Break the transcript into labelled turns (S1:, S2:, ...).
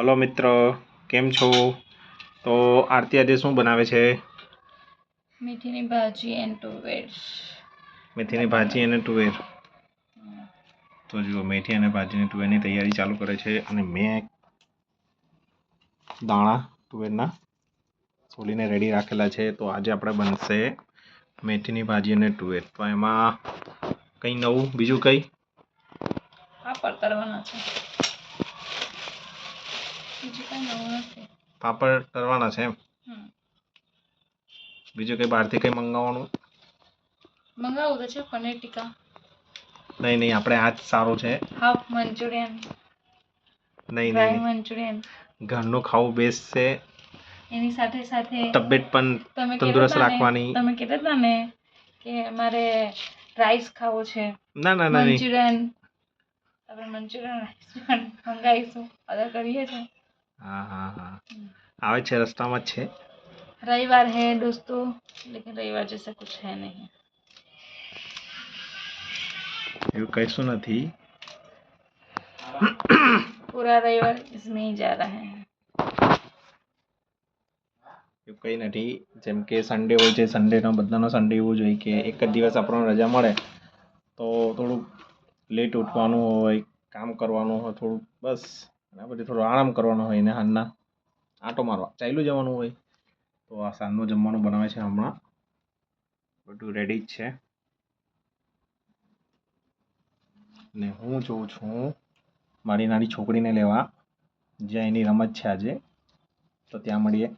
S1: Hello મિત્ર કેમ છો? તો આરતી આજે શું બનાવે છે?
S2: મેથીની ભાજી એન્ડ ટુવેર
S1: મેથીની ભાજી અને તુવેર તો જુઓ મેથી અને ભાજીની તુવેરની તૈયારી ચાલુ કરે છે અને મેં દાણા તુવેરના છોલીને રેડી રાખેલા છે. તો આજે આપણે બનશે મેથીની ભાજી અને તુવેર તો એમાં કંઈ નવું બીજું કંઈ?
S2: હા તળવાના છે.
S1: પાપડ તરવાના છે એમ. બીજું કંઈ બહારથી કંઈ મંગાવવાનું?
S2: મંગાવું તો છે પનીર ટીકા.
S1: નહીં નહીં આપણે આ જ સારું છે.
S2: Half Manchurian.
S1: નહીં નહીં
S2: મંચુરિયન.
S1: ઘરનું ખાવું બેસ્ટ છે.
S2: એની સાથે સાથે
S1: તબિયત પણ તંદુરસ્ત રાખવાની.
S2: તમે કહેતા હતા ને કે મારે રાઈસ ખાવો છે.
S1: ના ના ના
S2: મંચુરિયન. આપણે મંચુરિયન રાઈસ પણ મંગાવીશું. ઓર્ડર કરીએ છીએ.
S1: હા હા હા આવે છે રસ્તામાં જ છે
S2: रविवार है दोस्तों लेकिन रविवार जैसा कुछ है नहीं
S1: એવું કહીશું નથી
S2: पूरा रविवार इसमें ही जा रहा है
S1: એવું કંઈ નથી જેમ કે સન્ડે હોય છે સન્ડેનો બધાનો સન્ડે એવું જ હોય કે એક જ દિવસ આપણને રજા મળે તો થોડુંક લેટ ઉઠવાનું હોય કામ કરવાનું હોય થોડું બસ અને પછી થોડો આરામ કરવાનો હોય ને હાલના આંટો મારવા. ચાલ્યું જવાનું હોય તો આ સાંજનું જમવાનું બનાવે છે હમણાં. બધું રેડી જ છે. ને હું જોઉં છું, મારી નાની છોકરીને લેવા. જ્યાં એની રમત છે આજે. તો ત્યાં મળીએ.